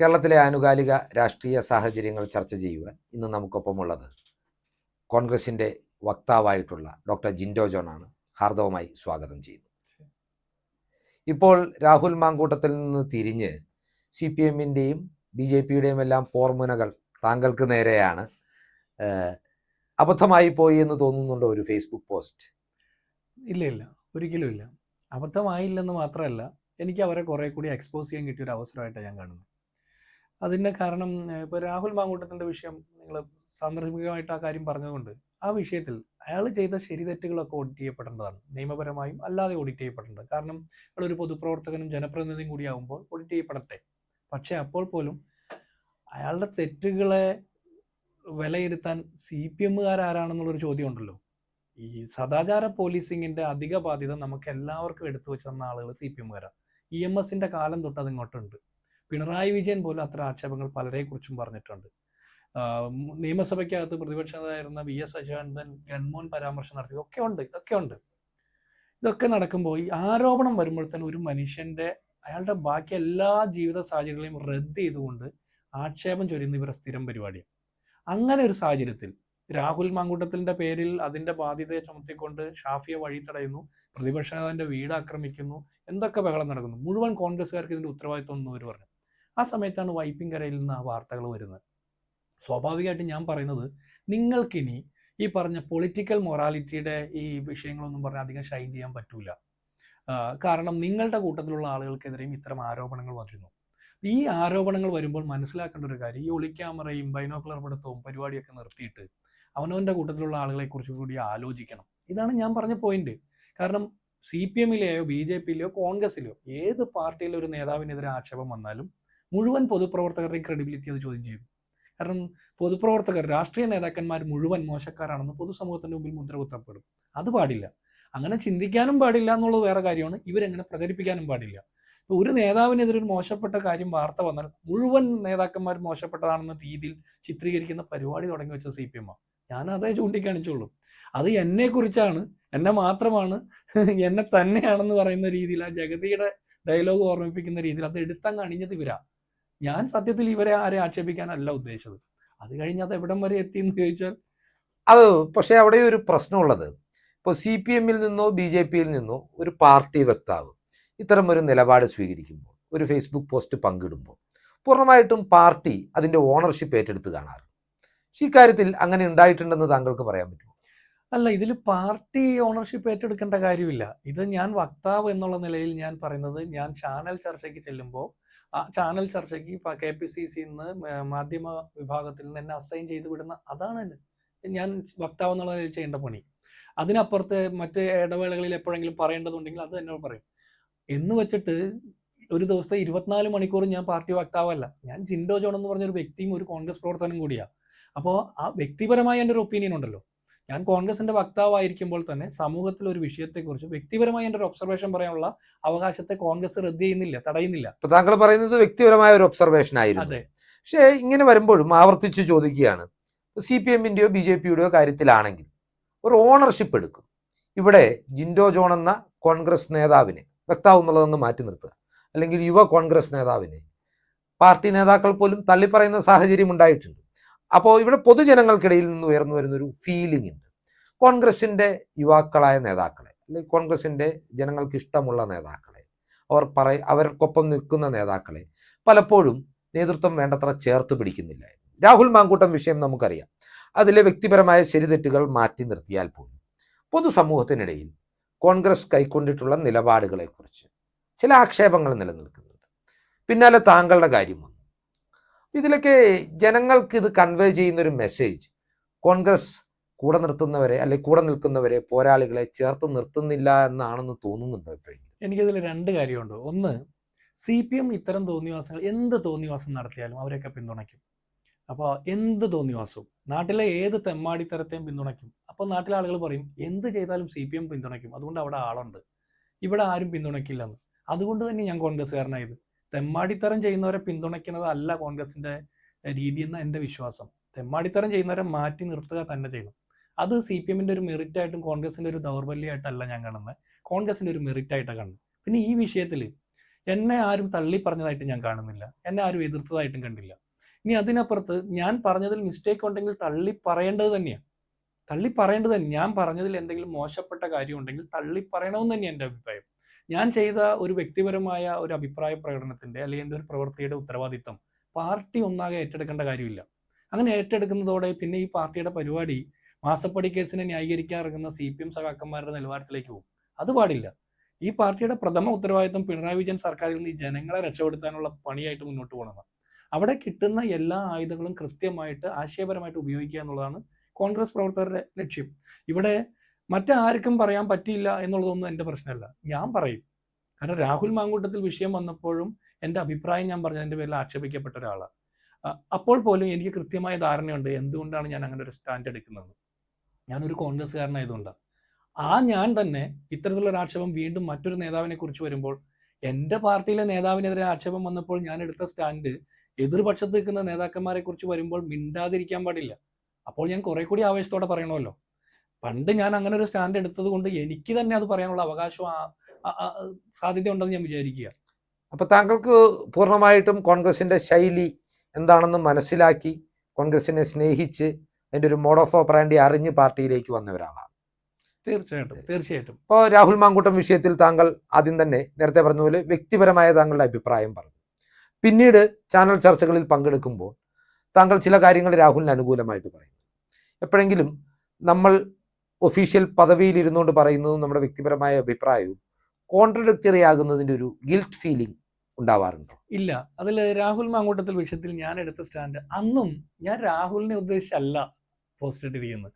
കേരളത്തിലെ ആനുകാലിക രാഷ്ട്രീയ സാഹചര്യങ്ങൾ ചർച്ച ചെയ്യുവാൻ ഇന്ന് നമുക്കൊപ്പമുള്ളത് കോൺഗ്രസിന്റെ വക്താവായിട്ടുള്ള ഡോക്ടർ ജിൻഡോ ജോൺ ആണ് ഹാർദവമായി സ്വാഗതം ചെയ്യുന്നു. ഇപ്പോൾ രാഹുൽ മാങ്കൂട്ടത്തിൽ നിന്ന് തിരിഞ്ഞ് സി പി എമ്മിന്റെയും ബി ജെ പിയുടെയും എല്ലാം പോർമുനകൾ താങ്കൾക്ക് നേരെയാണ്. അബദ്ധമായി പോയി എന്ന് തോന്നുന്നുണ്ടോ ഒരു ഫേസ്ബുക്ക് പോസ്റ്റ്? ഇല്ല ഇല്ല. ഒരിക്കലും ഇല്ല അബദ്ധമായില്ലെന്ന് മാത്രമല്ല എനിക്ക് അവരെ കുറേ കൂടി എക്സ്പോസ് ചെയ്യാൻ കിട്ടിയ ഒരു അവസരമായിട്ടാണ് ഞാൻ കാണുന്നത്. അതിന്റെ കാരണം ഇപ്പോൾ രാഹുൽ മാങ്കൂട്ടത്തിന്റെ വിഷയം നിങ്ങൾ സാന്ദർഭികമായിട്ട് ആ കാര്യം പറഞ്ഞതുകൊണ്ട് ആ വിഷയത്തിൽ അയാൾ ചെയ്ത ശരി തെറ്റുകളൊക്കെ ഓഡിറ്റ് ചെയ്യപ്പെടേണ്ടതാണ്. നിയമപരമായും അല്ലാതെ ഓഡിറ്റ് ചെയ്യപ്പെടേണ്ടത്. കാരണം അയാൾ ഒരു പൊതുപ്രവർത്തകനും ജനപ്രതിനിധിയും കൂടിയാവുമ്പോൾ ഓഡിറ്റ് ചെയ്യപ്പെടട്ടെ. പക്ഷേ അപ്പോൾ പോലും അയാളുടെ തെറ്റുകളെ വിലയിരുത്താൻ സി പി എമ്മുകാരാരാണെന്നുള്ളൊരു ചോദ്യം ഉണ്ടല്ലോ ഈ സദാചാര പോലീസിങ്ങിന്റെ അധിക ബാധ്യത നമുക്ക് എല്ലാവർക്കും എടുത്തു വെച്ചു ആളുകൾ സി പി എമ്മുകാരാണ് ഇ എം എസിന്റെ കാലം തൊട്ട് അത് ഇങ്ങോട്ടുണ്ട് പിണറായി വിജയൻ പോലും അത്ര ആക്ഷേപങ്ങൾ പലരെ കുറിച്ചും പറഞ്ഞിട്ടുണ്ട് നിയമസഭയ്ക്കകത്ത് പ്രതിപക്ഷ നേതാവായിരുന്ന വി എസ് അച്യുതാനന്ദൻ ഗൺമോൻ പരാമർശം നടത്തി ഇതൊക്കെ ഉണ്ട് ഇതൊക്കെ ഉണ്ട്. ഇതൊക്കെ നടക്കുമ്പോൾ ഈ ആരോപണം വരുമ്പോൾ തന്നെ ഒരു മനുഷ്യന്റെ അയാളുടെ ബാക്കി എല്ലാ ജീവിത സാഹചര്യങ്ങളെയും റദ്ദ് ചെയ്തുകൊണ്ട് ആക്ഷേപം ചൊരിയുന്ന ഇവരുടെ സ്ഥിരം പരിപാടിയാണ്. അങ്ങനെ ഒരു സാഹചര്യത്തിൽ രാഹുൽ മാങ്കൂട്ടത്തിന്റെ പേരിൽ അതിന്റെ ബാധ്യതയെ ചുമത്തിക്കൊണ്ട് ഷാഫിയെ വഴി തടയുന്നു പ്രതിപക്ഷ നേതാവിന്റെ വീട് ആക്രമിക്കുന്നു എന്തൊക്കെ ബഹളം നടക്കുന്നു? മുഴുവൻ കോൺഗ്രസ്സുകാർക്ക് ഇതിന്റെ ഉത്തരവാദിത്വം എന്ന് അവർ പറഞ്ഞു. ആ സമയത്താണ് വൈപ്പിങ്കരയിൽ നിന്ന് ആ വാർത്തകൾ വരുന്നത്. സ്വാഭാവികമായിട്ട് ഞാൻ പറയുന്നത് നിങ്ങൾക്കിനി ഈ പറഞ്ഞ പൊളിറ്റിക്കൽ മൊറാലിറ്റിയുടെ ഈ വിഷയങ്ങളൊന്നും പറഞ്ഞാൽ അധികം ഷൈൻ ചെയ്യാൻ പറ്റൂല. കാരണം നിങ്ങളുടെ കൂട്ടത്തിലുള്ള ആളുകൾക്കെതിരെയും ഇത്തരം ആരോപണങ്ങൾ വന്നിരുന്നു. ഈ ആരോപണങ്ങൾ വരുമ്പോൾ മനസ്സിലാക്കേണ്ട ഒരു കാര്യം ഈ ഒളിക്യാമറയും ബൈനോക്കുലർ പിടുത്തവും പരിപാടിയൊക്കെ നിർത്തിയിട്ട് അവനവന്റെ കൂട്ടത്തിലുള്ള ആളുകളെക്കുറിച്ച് കൂടി ആലോചിക്കണം. ഇതാണ് ഞാൻ പറഞ്ഞ പോയിന്റ് കാരണം സി പി എമ്മിലെയോ ബി ജെ പിയിലെയോ കോൺഗ്രസിലെയോ ഏത് പാർട്ടിയിലെ ഒരു നേതാവിനെതിരെ ആക്ഷേപം വന്നാലും മുഴുവൻ പൊതുപ്രവർത്തകരുടെയും ക്രെഡിബിലിറ്റി അത് ചോദ്യം ചെയ്യും. കാരണം പൊതുപ്രവർത്തകർ രാഷ്ട്രീയ നേതാക്കന്മാർ മുഴുവൻ മോശക്കാരാണെന്ന് പൊതുസമൂഹത്തിന്റെ മുമ്പിൽ മുദ്ര കുത്തപ്പെടും അത് പാടില്ല. അങ്ങനെ ചിന്തിക്കാനും പാടില്ല എന്നുള്ളത് വേറെ കാര്യമാണ്. ഇവരെങ്ങനെ പ്രചരിപ്പിക്കാനും പാടില്ല. ഒരു നേതാവിനെതിരെ ഒരു മോശപ്പെട്ട കാര്യം വാർത്ത വന്നാൽ മുഴുവൻ നേതാക്കന്മാർ മോശപ്പെട്ടതാണെന്ന രീതിയിൽ ചിത്രീകരിക്കുന്ന പരിപാടി തുടങ്ങി വെച്ച സി പി എം ഞാൻ അതേ ചൂണ്ടിക്കാണിച്ചുള്ളൂ. അത് എന്നെ കുറിച്ചാണ് എന്നെ മാത്രമാണ്. എന്നെ തന്നെയാണെന്ന് പറയുന്ന രീതിയിൽ ആ ജഗതിയുടെ ഡയലോഗ് ഓർമ്മിപ്പിക്കുന്ന രീതിയിൽ അത് എടുത്തങ്ങ് അണിഞ്ഞത് ഇവരാ. ഞാൻ സത്യത്തിൽ ഇവരെ ആരെ ആക്ഷേപിക്കാനല്ല ഉദ്ദേശിച്ചത്. അത് കഴിഞ്ഞ് അത് എവിടം വരെ എത്തി എന്ന് ചോദിച്ചാൽ അത് പക്ഷേ അവിടെ ഒരു പ്രശ്നമുള്ളത്. ഇപ്പോൾ സി പി എമ്മിൽ നിന്നോ ബി ജെ പിയിൽ നിന്നോ ഒരു പാർട്ടി വക്താവ് ഇത്തരം ഒരു നിലപാട് സ്വീകരിക്കുമ്പോൾ ഒരു ഫേസ്ബുക്ക് പോസ്റ്റ് പങ്കിടുമ്പോൾ പൂർണമായിട്ടും പാർട്ടി അതിന്റെ ഓണർഷിപ്പ് ഏറ്റെടുത്ത് കാണാറ് പക്ഷേ ഇക്കാര്യത്തിൽ അങ്ങനെ ഉണ്ടായിട്ടുണ്ടെന്ന് താങ്കൾക്ക് പറയാൻ പറ്റുമോ? അല്ല ഇതിൽ പാർട്ടി ഓണർഷിപ്പ് ഏറ്റെടുക്കേണ്ട കാര്യമില്ല. ഇത് ഞാൻ വക്താവ് എന്നുള്ള നിലയിൽ ഞാൻ പറയുന്നത് ഞാൻ ചാനൽ ചർച്ചയ്ക്ക് ചെല്ലുമ്പോൾ ആ ചാനൽ ചർച്ചയ്ക്ക് കെ പി സി സിന്ന് മാധ്യമ വിഭാഗത്തിൽ നിന്ന് എന്നെ അസൈൻ ചെയ്ത് വിടുന്ന അതാണ് ഞാൻ വക്താവ് എന്നുള്ള നിലയിൽ ചെയ്യേണ്ട പണി. അതിനപ്പുറത്ത് മറ്റ് ഇടവേളകളിൽ എപ്പോഴെങ്കിലും പറയേണ്ടതുണ്ടെങ്കിൽ അത് എന്നോട് പറയും. എന്ന് വെച്ചിട്ട് ഒരു ദിവസത്തെ ഇരുപത്തിനാല് മണിക്കൂറും ഞാൻ പാർട്ടി വക്താവല്ല. ഞാൻ ജിൻഡോ ജോൺ എന്ന് പറഞ്ഞൊരു വ്യക്തിയും ഒരു കോൺഗ്രസ് പ്രവർത്തനം കൂടിയാണ് അപ്പോൾ ആ വ്യക്തിപരമായ എന്റെ ഒരു ഒപ്പീനിയൻ ഉണ്ടല്ലോ. ഞാൻ കോൺഗ്രസിന്റെ വക്താവായിരിക്കുമ്പോൾ തന്നെ സമൂഹത്തിൽ ഒരു വിഷയത്തെക്കുറിച്ച് വ്യക്തിപരമായി എന്റെ ഒരു ഒബ്സർവേഷൻ പറയാനുള്ള അവകാശത്തെ കോൺഗ്രസ് റദ്ദ് ചെയ്യുന്നില്ല തടയുന്നില്ല. ഇപ്പൊ താങ്കൾ പറയുന്നത് വ്യക്തിപരമായ ഒരു ഒബ്സർവേഷൻ ആയിരുന്നു. അതെ. പക്ഷേ ഇങ്ങനെ വരുമ്പോഴും ആവർത്തിച്ച് ചോദിക്കുകയാണ് സി പി എമ്മിന്റെയോ ബി ജെ പിയുടെയോ കാര്യത്തിലാണെങ്കിൽ ഒരു ഓണർഷിപ്പ് എടുക്കും. ഇവിടെ ജിൻഡോ ജോൺ എന്ന കോൺഗ്രസ് നേതാവിനെ വക്താവ് എന്നുള്ളതൊന്ന് മാറ്റി നിർത്തുക. അല്ലെങ്കിൽ യുവ കോൺഗ്രസ് നേതാവിനെ പാർട്ടി നേതാക്കൾ പോലും തള്ളിപ്പറയുന്ന സാഹചര്യം ഉണ്ടായിട്ടുണ്ട്. അപ്പോൾ ഇവിടെ പൊതുജനങ്ങൾക്കിടയിൽ നിന്ന് ഉയർന്നു വരുന്നൊരു ഫീലിംഗ് ഉണ്ട്. കോൺഗ്രസിന്റെ യുവാക്കളായ നേതാക്കളെ അല്ലെങ്കിൽ കോൺഗ്രസിന്റെ ജനങ്ങൾക്ക് ഇഷ്ടമുള്ള നേതാക്കളെ അവർ പറ അവർക്കൊപ്പം നിൽക്കുന്ന നേതാക്കളെ പലപ്പോഴും നേതൃത്വം വേണ്ടത്ര ചേർത്ത് പിടിക്കുന്നില്ല. രാഹുൽ മാങ്കൂട്ടം വിഷയം നമുക്കറിയാം. അതിലെ വ്യക്തിപരമായ ശരിതെറ്റുകൾ മാറ്റി നിർത്തിയാൽ പോലും പൊതുസമൂഹത്തിനിടയിൽ കോൺഗ്രസ് കൈക്കൊണ്ടിട്ടുള്ള നിലപാടുകളെക്കുറിച്ച് ചില ആക്ഷേപങ്ങൾ നിലനിൽക്കുന്നുണ്ട്. പിന്നാലെ താങ്കളുടെ കാര്യം വന്നു ഇതിലൊക്കെ ജനങ്ങൾക്ക് ഇത് കൺവേ ചെയ്യുന്ന ഒരു മെസ്സേജ് കോൺഗ്രസ് കൂടെ നിർത്തുന്നവരെ അല്ലെങ്കിൽ കൂടെ നിൽക്കുന്നവരെ പോരാളികളെ ചേർത്ത് നിർത്തുന്നില്ല എന്നാണെന്ന് തോന്നുന്നുണ്ടോ ഇപ്പോഴും എനിക്കതിൽ രണ്ട് കാര്യമുണ്ട്. ഒന്ന് സി പി എം ഇത്തരം തോന്നിവാസങ്ങൾ എന്ത് തോന്നിവാസം നടത്തിയാലും അവരെയൊക്കെ പിന്തുണയ്ക്കും. അപ്പോൾ എന്ത് തോന്നിവാസവും? നാട്ടിലെ ഏത് തെമ്മാടിത്തരത്തെയും പിന്തുണയ്ക്കും. അപ്പോൾ നാട്ടിലെ ആളുകൾ പറയും എന്ത് ചെയ്താലും സി പി എം പിന്തുണയ്ക്കും. അതുകൊണ്ട് അവിടെ ആളുണ്ട്. ഇവിടെ ആരും പിന്തുണയ്ക്കില്ലെന്ന്. അതുകൊണ്ട് തന്നെ ഞാൻ കോൺഗ്രസ്സുകാരനായത്. തെമ്മാടിത്തരം ചെയ്യുന്നവരെ പിന്തുണയ്ക്കുന്നത് അല്ല കോൺഗ്രസിന്റെ രീതി എന്ന എന്റെ വിശ്വാസം. തെമ്മാടിത്തരം ചെയ്യുന്നവരെ മാറ്റി നിർത്തുക തന്നെ ചെയ്യണം. അത് സി പി എമ്മിന്റെ ഒരു മെറിറ്റ് ആയിട്ടും കോൺഗ്രസിന്റെ ഒരു ദൗർബല്യമായിട്ടല്ല ഞാൻ കാണുന്നത്. കോൺഗ്രസിന്റെ ഒരു മെറിറ്റ് ആയിട്ടാണ് കാണുന്നത്. പിന്നെ ഈ വിഷയത്തിൽ എന്നെ ആരും തള്ളി പറഞ്ഞതായിട്ട് ഞാൻ കാണുന്നില്ല. എന്നെ ആരും എതിർത്തതായിട്ടും കണ്ടില്ല. ഇനി അതിനപ്പുറത്ത് ഞാൻ പറഞ്ഞതിൽ മിസ്റ്റേക്ക് ഉണ്ടെങ്കിൽ തള്ളി പറയേണ്ടത് തന്നെയാണ് തള്ളി പറയേണ്ടത് തന്നെ ഞാൻ പറഞ്ഞതിൽ എന്തെങ്കിലും മോശപ്പെട്ട കാര്യം ഉണ്ടെങ്കിൽ തള്ളി പറയണമെന്ന് തന്നെയാണ് എന്റെ അഭിപ്രായം. ഞാൻ ചെയ്ത ഒരു വ്യക്തിപരമായ ഒരു അഭിപ്രായ പ്രകടനത്തിന്റെ അല്ലെങ്കിൽ എന്റെ ഒരു പ്രവൃത്തിയുടെ ഉത്തരവാദിത്തം പാർട്ടി ഒന്നാകെ ഏറ്റെടുക്കേണ്ട കാര്യമില്ല. അങ്ങനെ ഏറ്റെടുക്കുന്നതോടെ പിന്നെ ഈ പാർട്ടിയുടെ പരിപാടി മാസപ്പടി കേസിനെ ന്യായീകരിക്കാൻ ഇറങ്ങുന്ന സി പി എം സഖാക്കന്മാരുടെ നിലവാരത്തിലേക്ക് പോകും. അത് പാടില്ല. ഈ പാർട്ടിയുടെ പ്രഥമ ഉത്തരവാദിത്തം പിണറായി വിജയൻ സർക്കാരിൽ നിന്ന് ഈ ജനങ്ങളെ രക്ഷപ്പെടുത്താനുള്ള പണിയായിട്ട് മുന്നോട്ട് പോകണം അവിടെ കിട്ടുന്ന എല്ലാ ആയുധങ്ങളും കൃത്യമായിട്ട് ആശയപരമായിട്ട് ഉപയോഗിക്കുക എന്നുള്ളതാണ് കോൺഗ്രസ് പ്രവർത്തകരുടെ ലക്ഷ്യം. ഇവിടെ മറ്റാർക്കും പറയാൻ പറ്റിയില്ല എന്നുള്ളതൊന്നും എന്റെ പ്രശ്നമല്ല. ഞാൻ പറയും. കാരണം രാഹുൽ മാങ്കൂട്ടത്തിൽ വിഷയം വന്നപ്പോഴും എന്റെ അഭിപ്രായം ഞാൻ പറഞ്ഞതിന്റെ പേരിൽ ആക്ഷേപിക്കപ്പെട്ട ഒരാളാണ്. അപ്പോൾ പോലും എനിക്ക് കൃത്യമായ ധാരണയുണ്ട് എന്തുകൊണ്ടാണ് ഞാൻ അങ്ങനെ ഒരു സ്റ്റാൻഡ് എടുക്കുന്നത്. ഞാനൊരു കോൺഗ്രസ്സുകാരനായതുകൊണ്ടാണ് ആ ഞാൻ തന്നെ ഇത്തരത്തിലുള്ള ഒരു ആക്ഷേപം വീണ്ടും മറ്റൊരു നേതാവിനെ കുറിച്ച് വരുമ്പോൾ എന്റെ പാർട്ടിയിലെ നേതാവിനെതിരെ ആക്ഷേപം വന്നപ്പോൾ ഞാൻ എടുത്ത സ്റ്റാൻഡ് എതിർപക്ഷത്ത് നിൽക്കുന്ന നേതാക്കന്മാരെ കുറിച്ച് വരുമ്പോൾ മിണ്ടാതിരിക്കാൻ പാടില്ല. അപ്പോൾ ഞാൻ കുറെ കൂടി ആവേശത്തോടെ പറയണമല്ലോ. പണ്ട് ഞാൻ അങ്ങനെ ഒരു സ്റ്റാൻഡ് എടുത്തത് കൊണ്ട് എനിക്ക് തന്നെ അത് പറയാനുള്ള അവകാശം സാധ്യത ഉണ്ടെന്ന് ഞാൻ വിചാരിക്കുക. അപ്പൊ താങ്കൾക്ക് പൂർണമായിട്ടും കോൺഗ്രസിന്റെ ശൈലി എന്താണെന്ന് മനസ്സിലാക്കി കോൺഗ്രസിനെ സ്നേഹിച്ച് അതിന്റെ ഒരു മോഡ് ഓഫ് ഓപ്പറാൻഡി അറിഞ്ഞ് പാർട്ടിയിലേക്ക് വന്ന ഒരാളാണ് തീർച്ചയായിട്ടും തീർച്ചയായിട്ടും. ഇപ്പോൾ രാഹുൽ മാങ്കൂട്ടം വിഷയത്തിൽ താങ്കൾ ആദ്യം തന്നെ നേരത്തെ പറഞ്ഞ പോലെ വ്യക്തിപരമായ താങ്കളുടെ അഭിപ്രായം പറഞ്ഞു. പിന്നീട് ചാനൽ ചർച്ചകളിൽ പങ്കെടുക്കുമ്പോൾ താങ്കൾ ചില കാര്യങ്ങൾ രാഹുലിന് അനുകൂലമായിട്ട് പറയുന്നു. എപ്പോഴെങ്കിലും നമ്മൾ ഒഫീഷ്യൽ പദവിയിൽ ഇരുന്നുകൊണ്ട് പറയുന്നതും നമ്മുടെ വ്യക്തിപരമായ അഭിപ്രായവും കോൺട്രഡിക്ടറി ആകുന്നതിന്റെ ഒരു ഗിൽറ്റ് ഫീലിംഗ് ഉണ്ടാവാറുണ്ടോ? ഇല്ല. അതിൽ രാഹുൽ മാങ്കൂട്ടത്തിൽ വിഷയത്തിൽ ഞാൻ എടുത്ത സ്റ്റാൻഡ് അന്നും ഞാൻ രാഹുലിനെ ഉദ്ദേശിച്ചല്ല പോസ്റ്റ് ഇട്ടിരിക്കുന്നത്.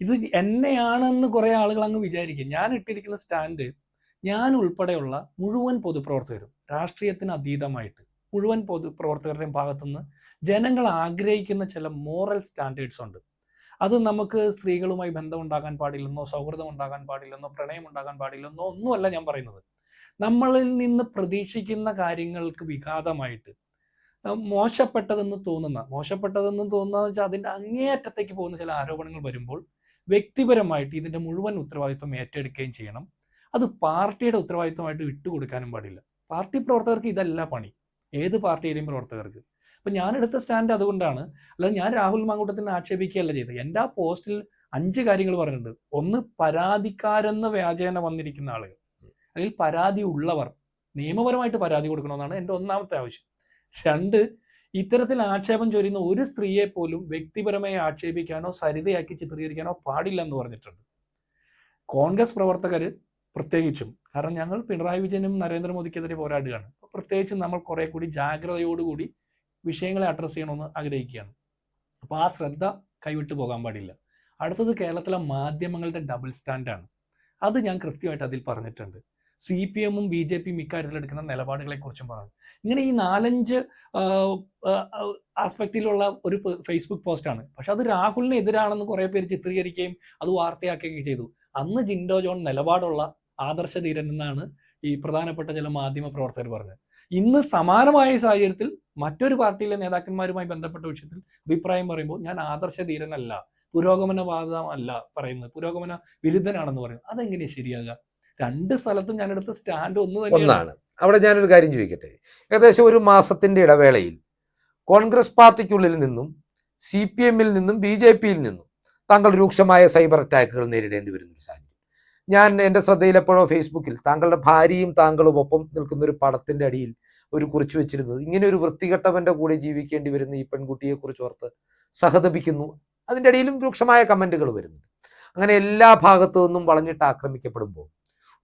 ഇത് എന്നെയാണെന്ന് കുറെ ആളുകൾ അങ്ങ് വിചാരിക്കും. ഞാൻ ഇട്ടിരിക്കുന്ന സ്റ്റാൻഡ് ഞാൻ ഉൾപ്പെടെയുള്ള മുഴുവൻ പൊതുപ്രവർത്തകരും രാഷ്ട്രീയത്തിന് അതീതമായിട്ട് മുഴുവൻ പൊതുപ്രവർത്തകരുടെയും ഭാഗത്തുനിന്ന് ജനങ്ങൾ ആഗ്രഹിക്കുന്ന ചില മോറൽ സ്റ്റാൻഡേർഡ്സ് ഉണ്ട്. അത് നമുക്ക് സ്ത്രീകളുമായി ബന്ധം ഉണ്ടാകാൻ പാടില്ലെന്നോ സൗഹൃദം ഉണ്ടാകാൻ പാടില്ലെന്നോ പ്രണയം ഉണ്ടാകാൻ പാടില്ലെന്നോ ഒന്നുമല്ല ഞാൻ പറയുന്നത്. നമ്മളിൽ നിന്ന് പ്രതീക്ഷിക്കുന്ന കാര്യങ്ങൾക്ക് വിഘാതമായിട്ട് മോശപ്പെട്ടതെന്ന് തോന്നുന്ന മോശപ്പെട്ടതെന്ന് തോന്നുന്ന വെച്ചാൽ അതിന്റെ അങ്ങേയറ്റത്തേക്ക് പോകുന്ന ചില ആരോപണങ്ങൾ വരുമ്പോൾ വ്യക്തിപരമായിട്ട് ഇതിന്റെ മുഴുവൻ ഉത്തരവാദിത്വം ഏറ്റെടുക്കുകയും ചെയ്യണം. അത് പാർട്ടിയുടെ ഉത്തരവാദിത്വമായിട്ട് വിട്ടുകൊടുക്കാനും പാടില്ല. പാർട്ടി പ്രവർത്തകർക്ക് ഇതല്ല പണി. ഏത് പാർട്ടിയുടെയും പ്രവർത്തകർക്ക്. അപ്പം ഞാൻ എടുത്ത സ്റ്റാൻഡ് അതുകൊണ്ടാണ്. അല്ലാതെ ഞാൻ രാഹുൽ മാങ്കൂട്ടത്തിനെ ആക്ഷേപിക്കുകയല്ല ചെയ്തത്. എന്റെ ആ പോസ്റ്റിൽ അഞ്ച് കാര്യങ്ങൾ പറഞ്ഞിട്ടുണ്ട്. ഒന്ന് പരാതിക്കാരെന്ന് വ്യാജേന വന്നിരിക്കുന്ന ആളുകൾ അതിൽ പരാതി ഉള്ളവർ. നിയമപരമായിട്ട് പരാതി കൊടുക്കണമെന്നാണ് എന്റെ ഒന്നാമത്തെ ആവശ്യം. രണ്ട് ഇത്തരത്തിൽ ആക്ഷേപം ചൊരിയുന്ന ഒരു സ്ത്രീയെ പോലും വ്യക്തിപരമായി ആക്ഷേപിക്കാനോ സരിതയാക്കി ചിത്രീകരിക്കാനോ പാടില്ല എന്ന് പറഞ്ഞിട്ടുണ്ട്. കോൺഗ്രസ് പ്രവർത്തകർ പ്രത്യേകിച്ചും. കാരണം ഞങ്ങൾ പിണറായി വിജയനും നരേന്ദ്രമോദിക്കെതിരെ പോരാടുകയാണ്. പ്രത്യേകിച്ചും നമ്മൾ കുറെ കൂടി ജാഗ്രതയോടുകൂടി വിഷയങ്ങളെ അഡ്രസ്സ് ചെയ്യണമെന്ന് ആഗ്രഹിക്കുകയാണ്. അപ്പോൾ ആ ശ്രദ്ധ കൈവിട്ടു പോകാൻ പാടില്ല. അടുത്തത് കേരളത്തിലെ മാധ്യമങ്ങളുടെ ഡബിൾ സ്റ്റാൻഡാണ് അത് ഞാൻ കൃത്യമായിട്ട് അതിൽ പറഞ്ഞിട്ടുണ്ട്. സി പി എമ്മും ബി ജെ പിയും ഇക്കാര്യത്തിൽ എടുക്കുന്ന നിലപാടുകളെ കുറിച്ചും പറഞ്ഞു. ഇങ്ങനെ ഈ നാലഞ്ച് ആസ്പെക്റ്റിലുള്ള ഒരു ഫേസ്ബുക്ക് പോസ്റ്റാണ് പക്ഷെ അത് രാഹുലിന് എതിരാണെന്ന് കുറേ പേര് ചിത്രീകരിക്കുകയും അത് വാർത്തയാക്കുകയും ചെയ്തു. അന്ന് ജിൻഡോ ജോൺ നിലപാടുള്ള ആദർശധീരൻ എന്നാണ് ഈ പ്രധാനപ്പെട്ട ചില മാധ്യമ പ്രവർത്തകർ പറഞ്ഞത്. ഇന്ന് സമാനമായ സാഹചര്യത്തിൽ മറ്റൊരു പാർട്ടിയിലെ നേതാക്കന്മാരുമായി ബന്ധപ്പെട്ട വിഷയത്തിൽ അഭിപ്രായം പറയുമ്പോൾ ഞാൻ ആദർശധീരനല്ല പുരോഗമന അല്ല പറയുന്നത്. പുരോഗമന വിരുദ്ധനാണെന്ന് പറയുന്നത്. അതെങ്ങനെയാ ശരിയാകുക? രണ്ട് സ്ഥലത്തും ഞാൻ എടുത്ത സ്റ്റാൻഡ് ഒന്ന് തന്നെയാണ്. അവിടെ ഞാനൊരു കാര്യം ചോദിക്കട്ടെ? ഏകദേശം ഒരു മാസത്തിന്റെ ഇടവേളയിൽ കോൺഗ്രസ് പാർട്ടിക്കുള്ളിൽ നിന്നും സി പി എമ്മിൽ നിന്നും ബി ജെ പിയിൽ നിന്നും താങ്കൾ രൂക്ഷമായ സൈബർ അറ്റാക്കുകൾ നേരിടേണ്ടി വരുന്ന സാഹചര്യം. ഞാൻ എന്റെ ശ്രദ്ധയിൽ എപ്പോഴോ ഫേസ്ബുക്കിൽ താങ്കളുടെ ഭാര്യയും താങ്കളും ഒപ്പം നിൽക്കുന്ന ഒരു പടത്തിന്റെ അടിയിൽ ഒരു കുറിച്ച് വെച്ചിരുന്നത്. ഇങ്ങനെ ഒരു വൃത്തികെട്ടവന്റെ കൂടെ ജീവിക്കേണ്ടി വരുന്ന ഈ പെൺകുട്ടിയെ കുറിച്ച് ഓർത്ത് സഹതപിക്കുന്നു. അതിന്റെ അടിയിലും രൂക്ഷമായ കമന്റുകൾ വരുന്നുണ്ട്. അങ്ങനെ എല്ലാ ഭാഗത്തു നിന്നും വളഞ്ഞിട്ട് ആക്രമിക്കപ്പെടുമ്പോൾ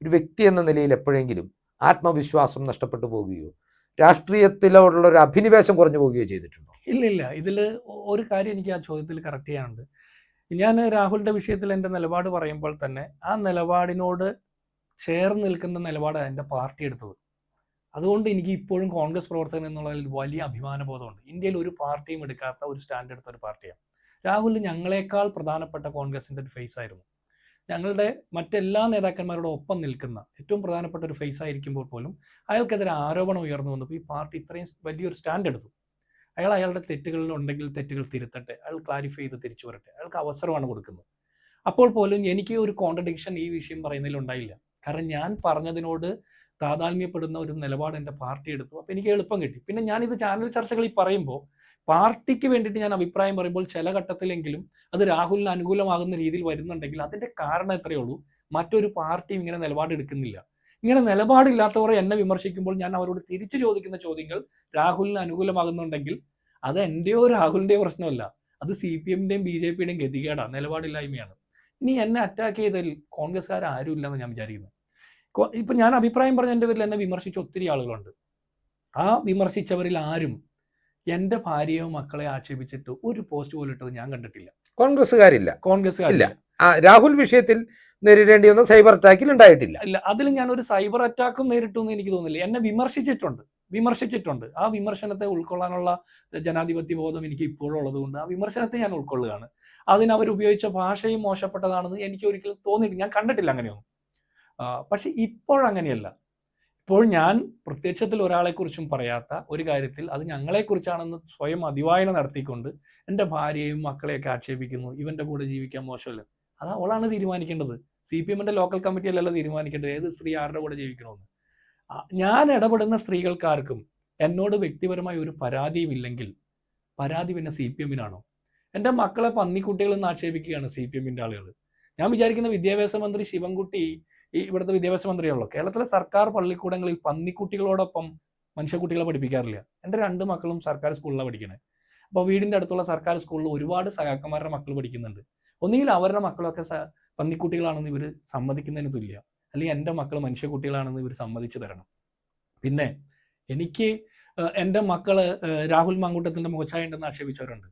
ഒരു വ്യക്തി എന്ന നിലയിൽ എപ്പോഴെങ്കിലും ആത്മവിശ്വാസം നഷ്ടപ്പെട്ടു പോവുകയോ രാഷ്ട്രീയത്തിലോടുള്ള ഒരു അഭിനിവേശം കുറഞ്ഞു പോവുകയോ ചെയ്തിട്ടുണ്ടോ? ഇല്ല ഇതിൽ ഒരു കാര്യം എനിക്ക് ആ ചോദ്യത്തിൽ കറക്റ്റ് ചെയ്യാനുണ്ട്. ഞാൻ രാഹുലിന്റെ വിഷയത്തിൽ എന്റെ നിലപാട് പറയുമ്പോൾ തന്നെ ആ നിലപാടിനോട് ചേർന്ന് നിൽക്കുന്ന നിലപാടാണ് എന്റെ പാർട്ടി എടുത്തത്. അതുകൊണ്ട് എനിക്ക് ഇപ്പോഴും കോൺഗ്രസ് പ്രവർത്തകൻ എന്നുള്ളതിൽ വലിയ അഭിമാനബോധമുണ്ട്. ഇന്ത്യയിൽ ഒരു പാർട്ടിയും എടുക്കാത്ത ഒരു സ്റ്റാൻഡ് എടുത്ത ഒരു പാർട്ടിയാണ്. രാഹുൽ ഞങ്ങളെക്കാൾ പ്രധാനപ്പെട്ട കോൺഗ്രസിന്റെ ഒരു ഫേസ് ആയിരുന്നു. ഞങ്ങളുടെ മറ്റെല്ലാ നേതാക്കന്മാരോടും ഒപ്പം നിൽക്കുന്ന ഏറ്റവും പ്രധാനപ്പെട്ട ഒരു ഫേസ് ആയിരിക്കുമ്പോൾ പോലും അയാൾക്കെതിരെ ആരോപണം ഉയർന്നു വന്നപ്പോൾ ഈ പാർട്ടി ഇത്രയും വലിയൊരു സ്റ്റാൻഡ് എടുത്തു. അയാൾ അയാളുടെ തെറ്റുകളിൽ ഉണ്ടെങ്കിൽ തെറ്റുകൾ തിരുത്തട്ടെ. അയാൾ ക്ലാരിഫൈ ചെയ്ത് തിരിച്ചു വരട്ടെ. അയാൾക്ക് അവസരമാണ് കൊടുക്കുന്നത്. അപ്പോൾ പോലും എനിക്ക് ഒരു കോൺട്രഡിക്ഷൻ ഈ വിഷയം പറയുന്നതിൽ ഉണ്ടായില്ല. കാരണം ഞാൻ പറഞ്ഞതിനോട് താതാത്മ്യപ്പെടുന്ന ഒരു നിലപാട് എന്റെ പാർട്ടി എടുത്തു. അപ്പോൾ എനിക്ക് എളുപ്പം കിട്ടി. പിന്നെ ഞാൻ ഇത് ചാനൽ ചർച്ചകളിൽ പറയുമ്പോൾ പാർട്ടിക്ക് വേണ്ടിയിട്ട് ഞാൻ അഭിപ്രായം പറയുമ്പോൾ ചില ഘട്ടത്തിലെങ്കിലും അത് രാഹുലിന് അനുകൂലമാകുന്ന രീതിയിൽ വരുന്നുണ്ടെങ്കിൽ അതിന്റെ കാരണം എത്രയേ ഉള്ളൂ? മറ്റൊരു പാർട്ടിയും ഇങ്ങനെ നിലപാടെടുക്കുന്നില്ല ഇങ്ങനെ നിലപാടില്ലാത്തവരെ എന്നെ വിമർശിക്കുമ്പോൾ ഞാൻ അവരോട് തിരിച്ചു ചോദിക്കുന്ന ചോദ്യങ്ങൾ രാഹുലിന് അനുകൂലമാകുന്നുണ്ടെങ്കിൽ അത് എന്റെയോ രാഹുലിന്റെയോ പ്രശ്നമല്ല. അത് സി പി എമ്മിന്റെയും ബി ജെ പിയുടെയും ഗതികേടാണ് നിലപാടില്ലായ്മയാണ്. ഇനി എന്നെ അറ്റാക്ക് ചെയ്തതിൽ കോൺഗ്രസ്സുകാർ ആരും ഇല്ലെന്ന് ഞാൻ വിചാരിക്കുന്നു ഇപ്പം ഞാൻ അഭിപ്രായം പറഞ്ഞതിന്റെ പേരിൽ എന്നെ വിമർശിച്ച ഒത്തിരി ആളുകളുണ്ട്. ആ വിമർശിച്ചവരിൽ ആരും എന്റെ ഭാര്യയോ മക്കളെ ആക്ഷേപിച്ചിട്ട് ഒരു പോസ്റ്റ് പോലും ഇട്ടത് ഞാൻ കണ്ടിട്ടില്ല. കോൺഗ്രസ്സുകാരില്ല. കോൺഗ്രസ്സുകാരില്ല. രാഹുൽ വിഷയത്തിൽ നേരിടേണ്ടി വന്ന സൈബർ അറ്റാക്കിൽ ഉണ്ടായിട്ടില്ല. ഇല്ല അതിൽ ഞാൻ ഒരു സൈബർ അറ്റാക്കും നേരിട്ടു എന്ന് എനിക്ക് തോന്നുന്നില്ല. എന്നെ വിമർശിച്ചിട്ടുണ്ട്. വിമർശിച്ചിട്ടുണ്ട്. ആ വിമർശനത്തെ ഉൾക്കൊള്ളാനുള്ള ജനാധിപത്യ ബോധം എനിക്ക് ഇപ്പോഴും ഉള്ളതുകൊണ്ട് ആ വിമർശനത്തെ ഞാൻ ഉൾക്കൊള്ളുകയാണ്. അതിന് അവർ ഉപയോഗിച്ച ഭാഷയും മോശപ്പെട്ടതാണെന്ന് എനിക്ക് ഒരിക്കലും തോന്നിയിട്ടില്ല. ഞാൻ കണ്ടിട്ടില്ല അങ്ങനെയൊന്നും. പക്ഷെ ഇപ്പോഴങ്ങനെയല്ല ഇപ്പോൾ ഞാൻ പ്രത്യക്ഷത്തിൽ ഒരാളെക്കുറിച്ചും പറയാത്ത ഒരു കാര്യത്തിൽ അത് ഞങ്ങളെക്കുറിച്ചാണെന്ന് സ്വയം അതിവായന നടത്തിക്കൊണ്ട് എന്റെ ഭാര്യയും മക്കളെയൊക്കെ ആക്ഷേപിക്കുന്നു. ഇവന്റെ കൂടെ ജീവിക്കാൻ മോശമല്ല. അത് അവളാണ് തീരുമാനിക്കേണ്ടത്. സി പി എമ്മിന്റെ ലോക്കൽ കമ്മിറ്റി അല്ലല്ലോ തീരുമാനിക്കേണ്ടത്. ഏത് സ്ത്രീ ആരുടെ കൂടെ ജീവിക്കണമെന്ന്. ഞാൻ ഇടപെടുന്ന സ്ത്രീകൾക്കാർക്കും എന്നോട് വ്യക്തിപരമായി ഒരു പരാതിയും ഇല്ലെങ്കിൽ പരാതി പിന്നെ സി പി എമ്മിനാണോ? എന്റെ മക്കളെ പന്നിക്കുട്ടികളെന്ന് ആക്ഷേപിക്കുകയാണ് സി പി എമ്മിന്റെ ആളുകൾ ഞാൻ വിചാരിക്കുന്ന വിദ്യാഭ്യാസ മന്ത്രി ശിവൻകുട്ടി ഈ ഇവിടുത്തെ വിദ്യാഭ്യാസ മന്ത്രിയാണല്ലോ. കേരളത്തിലെ സർക്കാർ പള്ളിക്കൂടങ്ങളിൽ പന്നിക്കുട്ടികളോടൊപ്പം മനുഷ്യക്കുട്ടികളെ പഠിപ്പിക്കാറില്ല. എന്റെ രണ്ട് മക്കളും സർക്കാർ സ്കൂളിലാണ് പഠിക്കണേ. അപ്പോൾ വീടിന്റെ അടുത്തുള്ള സർക്കാർ സ്കൂളിൽ ഒരുപാട് സഹാക്കന്മാരുടെ മക്കൾ പഠിക്കുന്നുണ്ട്. ഒന്നുകിൽ അവരുടെ മക്കളൊക്കെ പന്നിക്കുട്ടികളാണെന്ന് ഇവർ സമ്മതിക്കുന്നതിന് തുല്യ. അല്ലെങ്കിൽ എന്റെ മക്കൾ മനുഷ്യക്കുട്ടികളാണെന്ന് ഇവർ സമ്മതിച്ചു തരണം. പിന്നെ എനിക്ക് എന്റെ മക്കൾ രാഹുൽ മാങ്കൂട്ടത്തിന്റെ മുഖച്ഛായ ഉണ്ടെന്ന് ആക്ഷേപിച്ചവരുണ്ട്.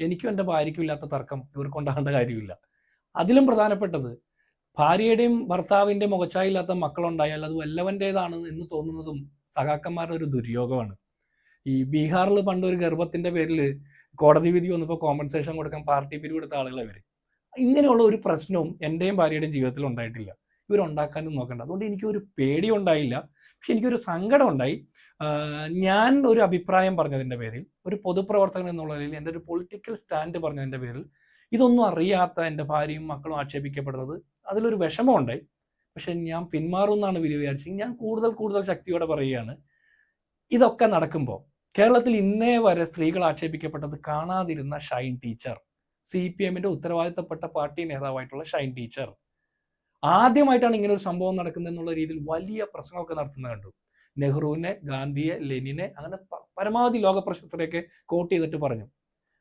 എനിക്കും എന്റെ ഭാര്യയ്ക്കും ഇല്ലാത്ത തർക്കം ഇവർക്കുണ്ടാകേണ്ട കാര്യമില്ല. അതിലും പ്രധാനപ്പെട്ടത് ഭാര്യയുടെയും ഭർത്താവിന്റെ മുഖച്ഛായ ഇല്ലാത്ത മക്കളുണ്ടായാൽ അത് വല്ലവന്റേതാണ് എന്ന് തോന്നുന്നതും സഖാക്കന്മാരുടെ ഒരു ദുര്യോഗമാണ്. ഈ ബീഹാറിൽ പണ്ട് ഒരു ഗർഭത്തിന്റെ പേരിൽ കോടതി വിധി വന്നപ്പോൾ കോമ്പൻസേഷൻ കൊടുക്കാൻ പാർട്ടി പിരിവെടുത്ത ആളുകളെ ഇവർ ഇങ്ങനെയുള്ള ഒരു പ്രശ്നവും എന്റെയും ഭാര്യയുടെയും ജീവിതത്തിൽ ഉണ്ടായിട്ടില്ല. ഇവരുണ്ടാക്കാനും നോക്കണ്ട. അതുകൊണ്ട് എനിക്കൊരു പേടി ഉണ്ടായില്ല പക്ഷെ എനിക്കൊരു സങ്കടം ഉണ്ടായി ഞാൻ ഒരു അഭിപ്രായം പറഞ്ഞതിന്റെ പേരിൽ ഒരു പൊതുപ്രവർത്തകൻ എന്നുള്ള നിലയിൽ എന്റെ ഒരു പൊളിറ്റിക്കൽ സ്റ്റാൻഡ് പറഞ്ഞതിന്റെ പേരിൽ ഇതൊന്നും അറിയാത്ത എന്റെ ഭാര്യയും മക്കളും ആക്ഷേപിക്കപ്പെടുന്നത് അതിലൊരു വിഷമമുണ്ടായി. പക്ഷെ ഞാൻ പിന്മാറും എന്നാണ് വിധി വിചാരിച്ചത് ഞാൻ കൂടുതൽ കൂടുതൽ ശക്തിയോടെ പറയുകയാണ്. ഇതൊക്കെ നടക്കുമ്പോൾ കേരളത്തിൽ ഇന്നേ വരെ സ്ത്രീകൾ ആക്ഷേപിക്കപ്പെട്ടത് കാണാതിരുന്ന ഷൈൻ ടീച്ചർ. സി പി എമ്മിന്റെ ഉത്തരവാദിത്തപ്പെട്ട പാർട്ടി നേതാവായിട്ടുള്ള ഷൈൻ ടീച്ചർ. ആദ്യമായിട്ടാണ് ഇങ്ങനെ ഒരു സംഭവം നടക്കുന്നത് എന്നുള്ള രീതിയിൽ വലിയ പ്രശ്നമൊക്കെ നടത്തുന്നത് കണ്ടു. നെഹ്റുവിനെ ഗാന്ധിയെ ലെനിനെ അങ്ങനെ പരമാവധി ലോക പ്രശസ്തരെയൊക്കെ കോട്ട് ചെയ്തിട്ട് പറഞ്ഞു.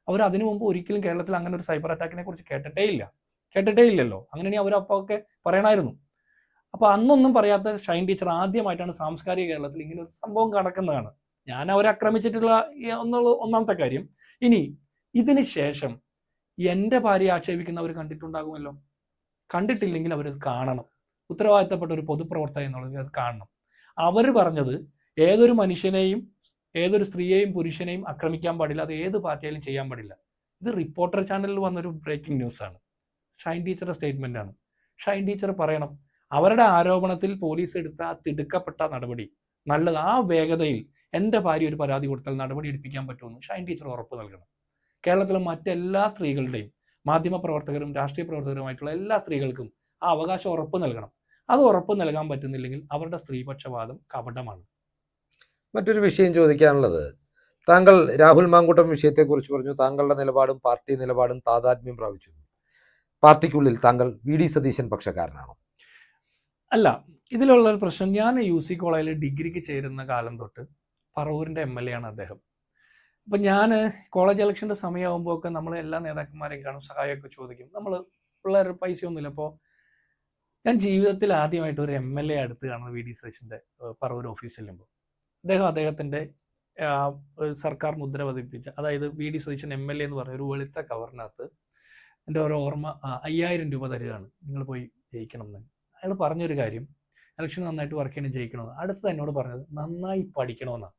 അവർ അതിനു മുമ്പ് ഒരിക്കലും കേരളത്തിൽ അങ്ങനെ ഒരു സൈബർ അറ്റാക്കിനെ കുറിച്ച് കേട്ടിട്ടേ ഇല്ല. കേട്ടിട്ടേ ഇല്ലല്ലോ. അങ്ങനെയാണെങ്കിൽ അവരപ്പൊക്കെ പറയണമായിരുന്നു അപ്പൊ അന്നൊന്നും പറയാത്ത ഷൈൻ ടീച്ചർ ആദ്യമായിട്ടാണ് സാംസ്കാരിക കേരളത്തിൽ ഇങ്ങനെ ഒരു സംഭവം നടക്കുന്നതാണ്. ഞാൻ അവരെ ആക്രമിച്ചിട്ടുള്ള ഒന്നാമത്തെ കാര്യം. ഇനി ഇതിന് ശേഷം എന്റെ ഭാര്യയെ ആക്ഷേപിക്കുന്നവർ കണ്ടിട്ടുണ്ടാകുമല്ലോ. കണ്ടിട്ടില്ലെങ്കിൽ അവരത് കാണണം. ഉത്തരവാദിത്തപ്പെട്ട ഒരു പൊതുപ്രവർത്തകൻ എന്നുള്ളത് അത് കാണണം. അവർ പറഞ്ഞത് ഏതൊരു മനുഷ്യനെയും ഏതൊരു സ്ത്രീയെയും പുരുഷനെയും ആക്രമിക്കാൻ പാടില്ല. അത് ഏത് പാർട്ടിയായാലും ചെയ്യാൻ പാടില്ല. ഇത് റിപ്പോർട്ടർ ചാനലിൽ വന്നൊരു ബ്രേക്കിംഗ് ന്യൂസ് ആണ്. ഷൈൻ ടീച്ചറുടെ സ്റ്റേറ്റ്മെന്റ് ആണ്. ഷൈൻ ടീച്ചർ പറയണം അവരുടെ ആരോപണത്തിൽ പോലീസ് എടുത്ത ആ തിടുക്കപ്പെട്ട നടപടി നല്ലത് ആ വേഗതയിൽ എന്റെ ഭാര്യ ഒരു പരാതി കൊടുത്താൽ നടപടി എടുപ്പിക്കാൻ പറ്റുമെന്ന് ഷൈൻ ടീച്ചർ ഉറപ്പ് നൽകണം. കേരളത്തിലെ മറ്റെല്ലാ സ്ത്രീകളുടെയും മാധ്യമ പ്രവർത്തകരും രാഷ്ട്രീയ പ്രവർത്തകരുമായിട്ടുള്ള എല്ലാ സ്ത്രീകൾക്കും ആ അവകാശം ഉറപ്പ് നൽകണം. അത് ഉറപ്പ് നൽകാൻ പറ്റുന്നില്ലെങ്കിൽ അവരുടെ സ്ത്രീപക്ഷവാദം കപടമാണ്. മറ്റൊരു വിഷയം ചോദിക്കാനുള്ളത്. താങ്കൾ രാഹുൽ മാങ്കൂട്ടം വിഷയത്തെക്കുറിച്ച് പറഞ്ഞു. താങ്കളുടെ നിലപാടും പാർട്ടി നിലപാടും താതാത്മ്യം പ്രാപിച്ചു പാർട്ടിക്കുള്ളിൽ താങ്കൾ വി ഡി സതീശൻ പക്ഷക്കാരനാണോ? അല്ല ഇതിലുള്ള ഒരു പ്രശ്നം. ഞാൻ യു സി കോളേജിൽ ഡിഗ്രിക്ക് ചേരുന്ന കാലം തൊട്ട് പറവൂരിന്റെ എം എൽ എ ആണ് അദ്ദേഹം. അപ്പം ഞാൻ കോളേജ് ഇലക്ഷന്റെ സമയമാകുമ്പോൾ ഒക്കെ നമ്മൾ എല്ലാ നേതാക്കന്മാരെയും കാണും സഹായമൊക്കെ ചോദിക്കും. നമ്മൾ പിള്ളേർ പൈസയൊന്നുമില്ല. അപ്പോൾ ഞാൻ ജീവിതത്തിൽ ആദ്യമായിട്ട് ഒരു എം എൽ എ അടുത്ത് കാണുന്നത് വി ഡി സച്ചിന്റെ പറവൂർ ഓഫീസിൽ ചെല്ലുമ്പോൾ അദ്ദേഹം അദ്ദേഹത്തിന്റെ സർക്കാർ മുദ്ര പതിപ്പിച്ച അതായത് V D Satheesan M L A എന്ന് പറഞ്ഞ ഒരു വെളുത്ത കവറിനകത്ത് എന്റെ ഓരോ ഓർമ്മ അയ്യായിരം രൂപ തരികയാണ്. നിങ്ങൾ പോയി ജയിക്കണം എന്ന് അയാൾ പറഞ്ഞൊരു കാര്യം ഇലക്ഷൻ നന്നായിട്ട് വർക്ക് ചെയ്യണം ജയിക്കണമെന്ന്. അടുത്തത് എന്നോട് പറഞ്ഞത് നന്നായി പഠിക്കണമെന്നാണ്.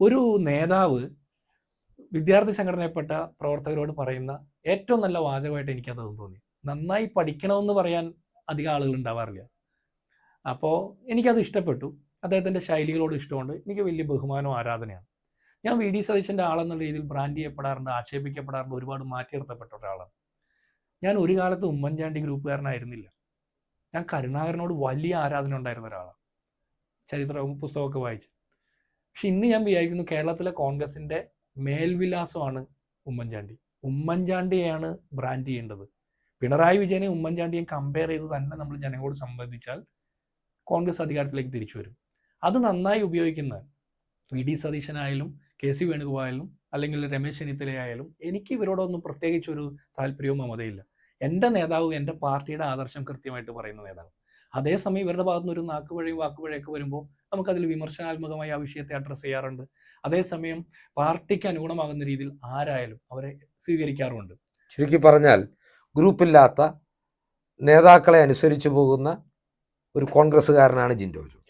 ഒരു നേതാവ് വിദ്യാർത്ഥി സംഘടനയിൽപ്പെട്ട പ്രവർത്തകരോട് പറയുന്ന ഏറ്റവും നല്ല വാചകമായിട്ട് എനിക്കത് തോന്നി. നന്നായി പഠിക്കണമെന്ന് പറയാൻ അധികം ആളുകൾ ഉണ്ടാവാറില്ല. അപ്പോൾ എനിക്കത് ഇഷ്ടപ്പെട്ടു. അദ്ദേഹത്തിന്റെ ശൈലികളോട് ഇഷ്ടമുണ്ട്. എനിക്ക് വലിയ ബഹുമാനവും ആരാധനയാണ്. ഞാൻ വി. ഡി. സതീശന്റെ ആളെന്നുള്ള രീതിയിൽ ബ്രാൻഡ് ചെയ്യപ്പെടാറുണ്ട് ആക്ഷേപിക്കപ്പെടാറുണ്ട് ഒരുപാട് മാറ്റി നിർത്തപ്പെട്ട ഒരാളാണ്. ഞാൻ ഒരു കാലത്ത് ഉമ്മൻചാണ്ടി ഗ്രൂപ്പുകാരനായിരുന്നില്ല. ഞാൻ കരുണാകരനോട് വലിയ ആരാധന ഉണ്ടായിരുന്ന ഒരാളാണ്. ചരിത്രവും പുസ്തകമൊക്കെ വായിച്ച്. പക്ഷെ ഇന്ന് ഞാൻ വിചാരിക്കുന്നു കേരളത്തിലെ കോൺഗ്രസിന്റെ മേൽവിലാസമാണ് ഉമ്മൻചാണ്ടി. ഉമ്മൻചാണ്ടിയെയാണ് ബ്രാൻഡ് ചെയ്യേണ്ടത്. പിണറായി വിജയനെ ഉമ്മൻചാണ്ടിയെ കമ്പയർ ചെയ്ത് തന്നെ നമ്മൾ ജനങ്ങളോട് സംബന്ധിച്ചാൽ കോൺഗ്രസ് അധികാരത്തിലേക്ക് തിരിച്ചു വരും. അത് നന്നായി ഉപയോഗിക്കുന്ന വി ഡി സതീശനായാലും കെ സി വേണുഗോപാലും അല്ലെങ്കിൽ രമേശ് ചെന്നിത്തലയായാലും എനിക്ക് ഇവരോടൊന്നും പ്രത്യേകിച്ച് ഒരു താല്പര്യവും മമതയില്ല. എന്റെ നേതാവ് എന്റെ പാർട്ടിയുടെ ആദർശം കൃത്യമായിട്ട് പറയുന്ന നേതാവ്. അതേസമയം ഇവരുടെ ഭാഗത്തുനിന്ന് ഒരു നാക്കുവഴയും വാക്കുവഴയൊക്കെ വരുമ്പോൾ നമുക്കതിൽ വിമർശനാത്മകമായി ആ വിഷയത്തെ അഡ്രസ്സ് ചെയ്യാറുണ്ട്. അതേസമയം പാർട്ടിക്ക് അനുഗുണമാകുന്ന രീതിയിൽ ആരായാലും അവരെ സ്വീകരിക്കാറുമുണ്ട്. ചുരുക്കി പറഞ്ഞാൽ ഗ്രൂപ്പില്ലാത്ത നേതാക്കളെ അനുസരിച്ചു പോകുന്ന ഒരു കോൺഗ്രസ്സുകാരനാണ് ജിൻഡോ ജോൺ